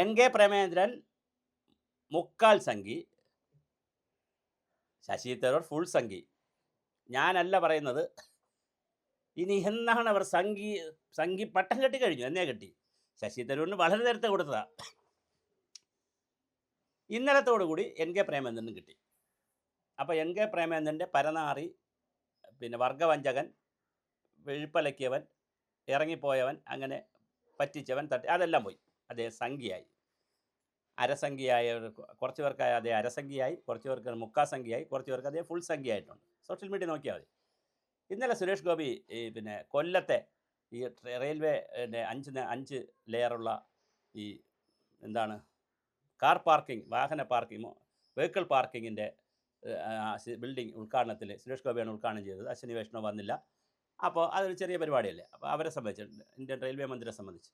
N K Premachandran മുക്കാൽ Sanghi Shashi Tharoor full Sanghi ഞാനല്ല പറയുന്നത് ഇനി എന്നാണ് അവർ സംഘി സംഘി പട്ടം കെട്ടി കഴിഞ്ഞു എന്നേ കെട്ടി. ശശി തരൂരിന് വളരെ നേരത്തെ കൊടുത്തതാ. ഇന്നലത്തോടു കൂടി എൻ കെ പ്രേമേന്ദ്രനും കിട്ടി. അപ്പോൾ എൻ കെ പ്രേമേന്ദ്രന്റെ പരനാറി പിന്നെ വർഗവഞ്ചകൻ വെഴുപ്പലക്കിയവൻ ഇറങ്ങിപ്പോയവൻ അങ്ങനെ പറ്റിച്ചവൻ തട്ടി അതെല്ലാം പോയി. അതേ സംഖ്യയായി. അരസംഖ്യയായ കുറച്ച് പേർക്ക് അതേ അരസംഖ്യയായി കുറച്ച് പേർക്ക് മുക്കാ സംഖ്യയായി കുറച്ച് പേർക്ക് അതേ ഫുൾ സംഖ്യയായിട്ടുണ്ട്. സോഷ്യൽ മീഡിയ നോക്കിയാൽ മതി. ഇന്നലെ സുരേഷ് ഗോപി ഈ പിന്നെ കൊല്ലത്തെ ഈ റെയിൽവേ അഞ്ച് അഞ്ച് ലെയറുള്ള ഈ എന്താണ് കാർ പാർക്കിംഗ് വാഹന പാർക്കിംഗ് വെഹിക്കിൾ പാർക്കിങ്ങിന്റെ ബിൽഡിംഗ് ഉദ്ഘാടനത്തിൽ സുരേഷ് ഗോപിയാണ് ഉദ്ഘാടനം ചെയ്തത്. അശ്വിനി വൈഷ്ണവ് വന്നില്ല. അപ്പോൾ അതൊരു ചെറിയ പരിപാടിയല്ലേ? അപ്പോൾ അവരെ സംബന്ധിച്ച് ഇന്ത്യൻ റെയിൽവേ മന്ത്രിയെ സംബന്ധിച്ച്.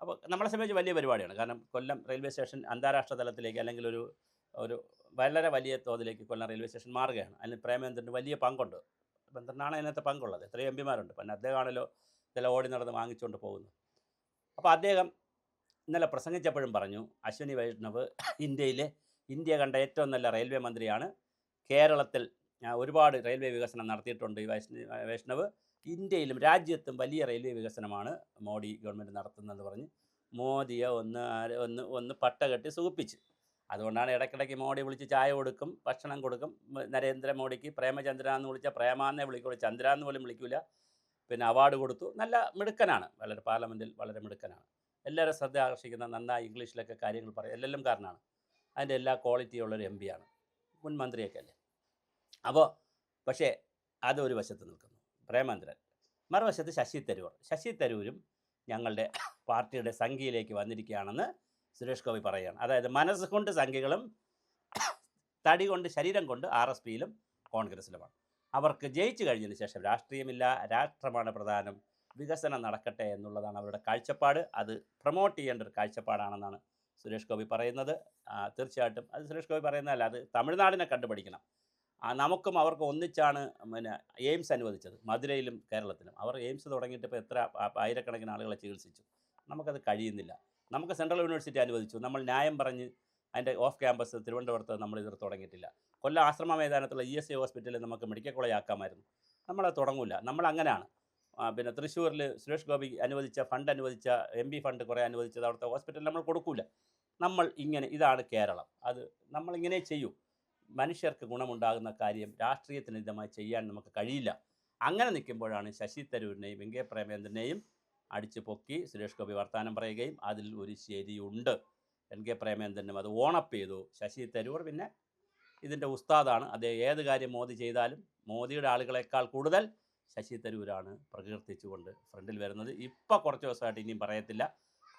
അപ്പോൾ നമ്മളെ സംബന്ധിച്ച് വലിയ പരിപാടിയാണ്. കാരണം കൊല്ലം റെയിൽവേ സ്റ്റേഷൻ അന്താരാഷ്ട്ര തലത്തിലേക്ക് അല്ലെങ്കിൽ ഒരു ഒരു വളരെ വലിയ തോതിലേക്ക് കൊല്ലം റെയിൽവേ സ്റ്റേഷൻ മാറുകയാണ്. അതിന് പ്രേമേന്ദ്രന് വലിയ പങ്കുണ്ട്. ബന്ധനാണ് അതിനകത്ത് പങ്കുള്ളത്? എത്രയും എം പിമാരുണ്ട്. പിന്നെ അദ്ദേഹമാണല്ലോ ചില ഓടി നടന്ന് വാങ്ങിച്ചുകൊണ്ട് പോകുന്നത്. അപ്പോൾ അദ്ദേഹം ഇന്നലെ പ്രസംഗിച്ചപ്പോഴും പറഞ്ഞു അശ്വിനി വൈഷ്ണവ് ഇന്ത്യയിലെ ഇന്ത്യ കണ്ട ഏറ്റവും നല്ല റെയിൽവേ മന്ത്രിയാണ് കേരളത്തിൽ ഒരുപാട് റെയിൽവേ വികസനം നടത്തിയിട്ടുണ്ട് ഈ വൈഷ്ണവ്. ഇന്ത്യയിലും രാജ്യത്തും വലിയ റെയിൽവേ വികസനമാണ് മോഡി ഗവൺമെന്റ് നടത്തുന്നതെന്ന് പറഞ്ഞ് മോദിയെ ഒന്ന് ഒന്ന് ഒന്ന് പട്ട കെട്ടി സുഖിപ്പിച്ച്. അതുകൊണ്ടാണ് ഇടയ്ക്കിടയ്ക്ക് മോഡി വിളിച്ച് ചായ കൊടുക്കും ഭക്ഷണം കൊടുക്കും. നരേന്ദ്രമോദിക്ക് പ്രേമചന്ദ്ര എന്ന് വിളിച്ച പ്രേമാന്നെ വിളിക്കുള്ളൂ ചന്ദ്ര എന്ന് പോലും വിളിക്കില്ല പിന്നെ അവാർഡ് കൊടുത്തു. നല്ല മിടുക്കനാണ്. വളരെ പാർലമെന്റിൽ വളരെ മിടുക്കനാണ്. എല്ലാവരും ശ്രദ്ധ ആകർഷിക്കുന്ന നന്നായി ഇംഗ്ലീഷിലൊക്കെ കാര്യങ്ങൾ പറയും. എല്ലാം കാരനാണ്. അതിന്റെ എല്ലാ ക്വാളിറ്റിയുള്ളൊരു എം പിയാണ്. മുൻ മന്ത്രിയൊക്കെ അല്ലേ? അപ്പോൾ പക്ഷേ അതൊരു വശത്ത് നിൽക്കുന്നു. പ്രേമേന്ദ്രൻ മറുവശത്ത് ശശി തരൂർ. ശശി തരൂരും ഞങ്ങളുടെ പാർട്ടിയുടെ സംഖ്യയിലേക്ക് വന്നിരിക്കുകയാണെന്ന് സുരേഷ് ഗോപി പറയുകയാണ്. അതായത് മനസ്സുകൊണ്ട് സംഖ്യകളും തടി കൊണ്ട് ശരീരം കൊണ്ട് ആർ എസ് പിയിലും കോൺഗ്രസിലുമാണ് അവർക്ക് ജയിച്ചു കഴിഞ്ഞതിന് ശേഷം രാഷ്ട്രീയമില്ല രാഷ്ട്രമാണ് പ്രധാനം വികസനം നടക്കട്ടെ എന്നുള്ളതാണ് അവരുടെ കാഴ്ചപ്പാട്. അത് പ്രൊമോട്ട് ചെയ്യേണ്ട ഒരു കാഴ്ചപ്പാടാണെന്നാണ് സുരേഷ് ഗോപി പറയുന്നത്. തീർച്ചയായിട്ടും അത് സുരേഷ് ഗോപി പറയുന്നതല്ല അത് തമിഴ്നാടിനെ കണ്ടുപഠിക്കണം നമുക്കും അവർക്ക് ഒന്നിച്ചാണ് പിന്നെ എയിംസ് അനുവദിച്ചത്. മധുരയിലും കേരളത്തിലും. അവർ എയിംസ് തുടങ്ങിയിട്ട് ഇപ്പോൾ എത്ര ആയിരക്കണക്കിന് ആളുകളെ ചികിത്സിച്ചു. നമുക്കത് കഴിയുന്നില്ല. നമുക്ക് സെൻട്രൽ യൂണിവേഴ്സിറ്റി അനുവദിച്ചു. നമ്മൾ ന്യായം പറഞ്ഞ് അതിന്റെ ഓഫ് ക്യാമ്പസ് തിരുവനന്തപുരത്ത് നമ്മൾ ഇത് തുടങ്ങിയിട്ടില്ല. കൊല്ലം ആശ്രമ മൈതാനത്തുള്ള ഇ എസ് ഐ ഹോസ്പിറ്റലിൽ നമുക്ക് മെഡിക്കൽ കോളേജ് ആക്കാമായിരുന്നു നമ്മളത് തുടങ്ങില്ല നമ്മൾ അങ്ങനെയാണ് പിന്നെ തൃശ്ശൂരിൽ സുരേഷ് ഗോപി അനുവദിച്ച ഫണ്ട് അനുവദിച്ച എം ബി ഫണ്ട് കുറേ അനുവദിച്ചത് അവിടുത്തെ ഹോസ്പിറ്റലിൽ നമ്മൾ കൊടുക്കൂല. നമ്മൾ ഇങ്ങനെ ഇതാണ് കേരളം. അത് നമ്മളിങ്ങനെ ചെയ്യൂ. മനുഷ്യർക്ക് ഗുണമുണ്ടാകുന്ന കാര്യം രാഷ്ട്രീയത്തിനിതമായി ചെയ്യാൻ നമുക്ക് കഴിയില്ല. അങ്ങനെ നിൽക്കുമ്പോഴാണ് ശശി തരൂരിനെയും വെങ്കയ്യ പ്രേമേന്ദ്രനെയും അടിച്ചു പൊക്കി സുരേഷ് ഗോപി വർത്തമാനം പറയുകയും അതിൽ ഒരു ശരിയുണ്ട്. എൻ കെ പ്രേമേന്ദ്രനും അത് ഓണപ്പ് ചെയ്തു. ശശി തരൂർ പിന്നെ ഇതിന്റെ ഉസ്താദാണ്. അദ്ദേഹം ഏത് കാര്യം മോദി ചെയ്താലും മോദിയുടെ ആളുകളെക്കാൾ കൂടുതൽ ശശി തരൂരാണ് പ്രകീർത്തിച്ചുകൊണ്ട് ഫ്രണ്ടിൽ വരുന്നത്. ഇപ്പോൾ കുറച്ച് ദിവസമായിട്ട് ഇനിയും പറയത്തില്ല.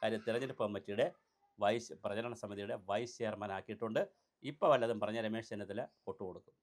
കാര്യം തിരഞ്ഞെടുപ്പ് കമ്മിറ്റിയുടെ വൈസ് പ്രചരണ സമിതിയുടെ വൈസ് ചെയർമാൻ ആക്കിയിട്ടുണ്ട് ഇപ്പോൾ വല്ലതും പറഞ്ഞ രമേശ് ചെന്നിത്തല കൊട്ടുകൊടുക്കും